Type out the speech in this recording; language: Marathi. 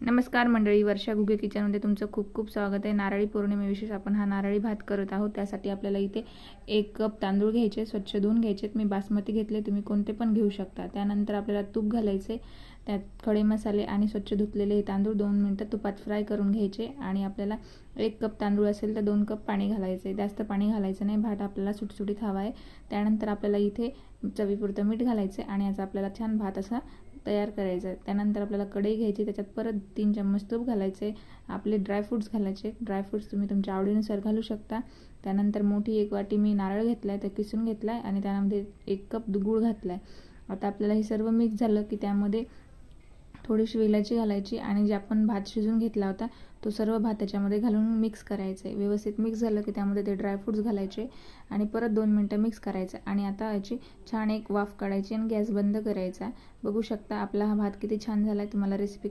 नमस्कार मंडळी वर्षा गुगे किचनमध्ये तुमचं खूप खूप स्वागत आहे. नारळी पौर्णिमेविशेष आपण हा नारळी भात करत आहोत. त्यासाठी आपल्याला इथे एक कप तांदूळ घ्यायचे स्वच्छ धुवून घ्यायचे मी बासमती घेतले तुम्ही कोणते पण घेऊ शकता. त्यानंतर आपल्याला तूप घालायचे त्यात खडे मसाले आणि स्वच्छ धुतलेले हे तांदूळ दोन मिनटं तुपात फ्राय करून घ्यायचे आणि आपल्याला एक कप तांदूळ असेल तर दोन कप पाणी घालायचे. जास्त पाणी घालायचं नाही भात आपल्याला सुटसुटीत हवा आहे. त्यानंतर आपल्याला इथे चवीपुरतं मीठ घालायचे आणि याचा आपल्याला छान भात असा तयार करायचं. आहे त्यानंतर आपल्याला कढई घ्यायची त्याच्यात परत तीन चम्मच तूप घालायचे आपले ड्रायफ्रूट्स घालायचे. ड्रायफ्रूट्स तुम्ही तुमच्या आवडीनुसार घालू शकता. त्यानंतर मोठी एक वाटी मी नारळ घेतला आहे तर किसून घेतला आहे आणि त्यामध्ये एक कप गुळ घातला आहे आता आपल्याला हे सर्व मिक्स झालं की त्यामध्ये थोडीशी वेलाची घालायची आणि जे आपण भात शिजून घेतला होता तो सर्व भात त्याच्यामध्ये घालून मिक्स करायचं. आहे व्यवस्थित मिक्स झालं की त्यामध्ये ते ड्रायफ्रूट्स घालायचे आणि परत दोन मिनटं मिक्स करायचं. आणि आता याची छान एक वाफ काढायची आणि गॅस बंद करायचा. बघू शकता आपला हा भात किती छान झाला आहे तुम्हाला रेसिपी